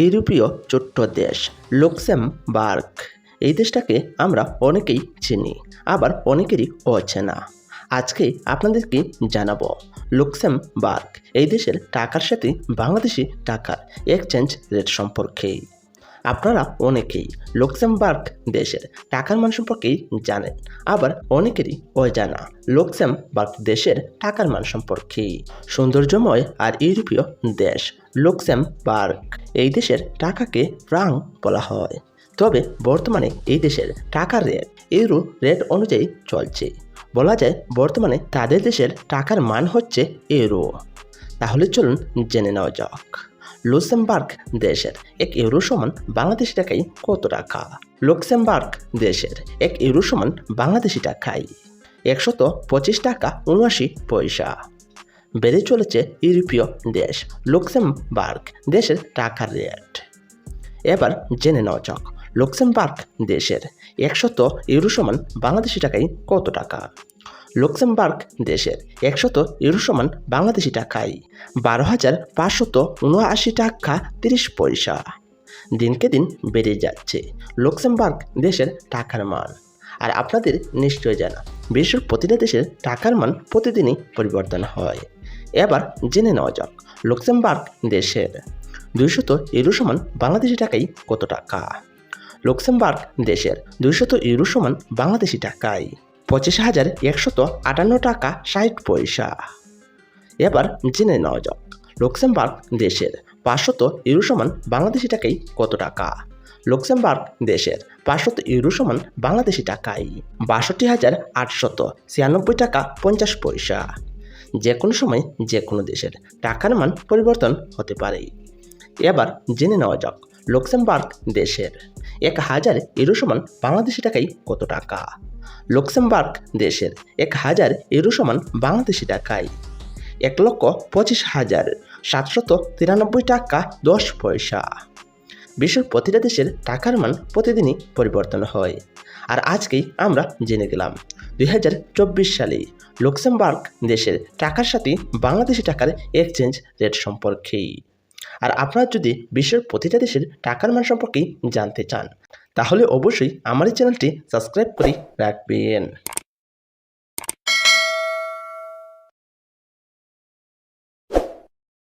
ইউরোপীয় ছোট্ট দেশ লুক্সেমবার্গ এই দেশটাকে আমরা অনেকেই চিনি, আবার অনেকেরই অচেনা। আজকে আপনাদেরকে জানাব লুক্সেমবার্গ এই দেশের টাকার সাথে বাংলাদেশি টাকার এক্সচেঞ্জ রেট সম্পর্কে। আপনারা অনেকেই লুক্সেমবার্গ দেশের টাকার মান সম্পর্কেই জানেন, আবার অনেকেরই অজানা লুক্সেমবার্গ দেশের টাকার মান সম্পর্কে। সৌন্দর্যময় আর ইউরোপীয় দেশ লুক্সেমবার্গ এই দেশের টাকাকে ফ্রাং বলা হয়। তবে বর্তমানে এই দেশের টাকার রেট ইউরো রেট অনুযায়ী চলছে। বলা যায় বর্তমানে তাদের দেশের টাকার মান হচ্ছে ইউরো। তাহলে চলুন জেনে নেওয়া যাক। লুক্সেমবার্গ দেশের এক ইউরো সমান বাংলাদেশি টাকায় কত টাকা? লুক্সেমবার্গ দেশের এক ইউরো সমান বাংলাদেশি টাকায় একশত পঁচিশ টাকা উনআশি পয়সা। বেড়ে চলেছে ইউরোপীয় দেশ, লুক্সেমবার্গ দেশের টাকার রেট। এবার জেনে নেওয়া যাক, লুক্সেমবার্গ দেশের একশত ইউরো সমান বাংলাদেশি টাকায় কত টাকা? লুক্সেমবার্গ দেশের একশত ইউরো সমান বাংলাদেশি টাকায় বারো হাজার পাঁচশত উনআশি টাকা তিরিশ পয়সা। দিনকে দিন বেড়ে যাচ্ছে লুক্সেমবার্গ দেশের টাকার মান। আর আপনাদের নিশ্চয় জানা, বিশ্বের প্রতিটা দেশের টাকার মান প্রতিদিনই পরিবর্তন হয়। এবার জেনে নেওয়া যাক লুক্সেমবার্গ দেশের। দুইশত ইউরো সমান বাংলাদেশি টাকায় কত টাকা? লুক্সেমবার্গ দেশের দুইশত ইউরো সমান বাংলাদেশি টাকায় পঁচিশ হাজার একশত আটান্ন টাকা ষাট পয়সা। এবার জেনে নেওয়া যাক লুক্সেমবার্গ দেশের পাঁচশত ইউরো সমান বাংলাদেশি টাকায় কত টাকা? লুক্সেমবার্গ দেশের পাঁচশত ইউরো সমান বাংলাদেশি টাকায় বাষট্টি হাজার আটশত ছিয়ানব্বই টাকা পঞ্চাশ পয়সা। যে কোনো সময় যে কোনো দেশের টাকার মান পরিবর্তন হতে পারে। এবার জেনে নেওয়া যাক, লুক্সেমবার্গ দেশের এক হাজার ইউরো সমান বাংলাদেশি টাকায় কত টাকা? লুক্সেমবার্গ দেশের এক হাজার ইউরো সমান বাংলাদেশি টাকায় এক লক্ষ পঁচিশ হাজার সাতশত তিরানব্বই টাকা দশ পয়সা। বিশ্বের প্রতিটা দেশের টাকার মান প্রতিদিনই পরিবর্তন হয়। আর আজকেই আমরা জেনে গেলাম, দুই হাজার চব্বিশ সালে লুক্সেমবার্গ দেশের টাকার সাথে বাংলাদেশি টাকার এক্সচেঞ্জ রেট সম্পর্কেই। আর আপনারা যদি বিশ্বের প্রতিটা দেশের টাকার মান সম্পর্কে জানতে চান, তাহলে অবশ্যই আমার এই চ্যানেলটি সাবস্ক্রাইব করে রাখবেন।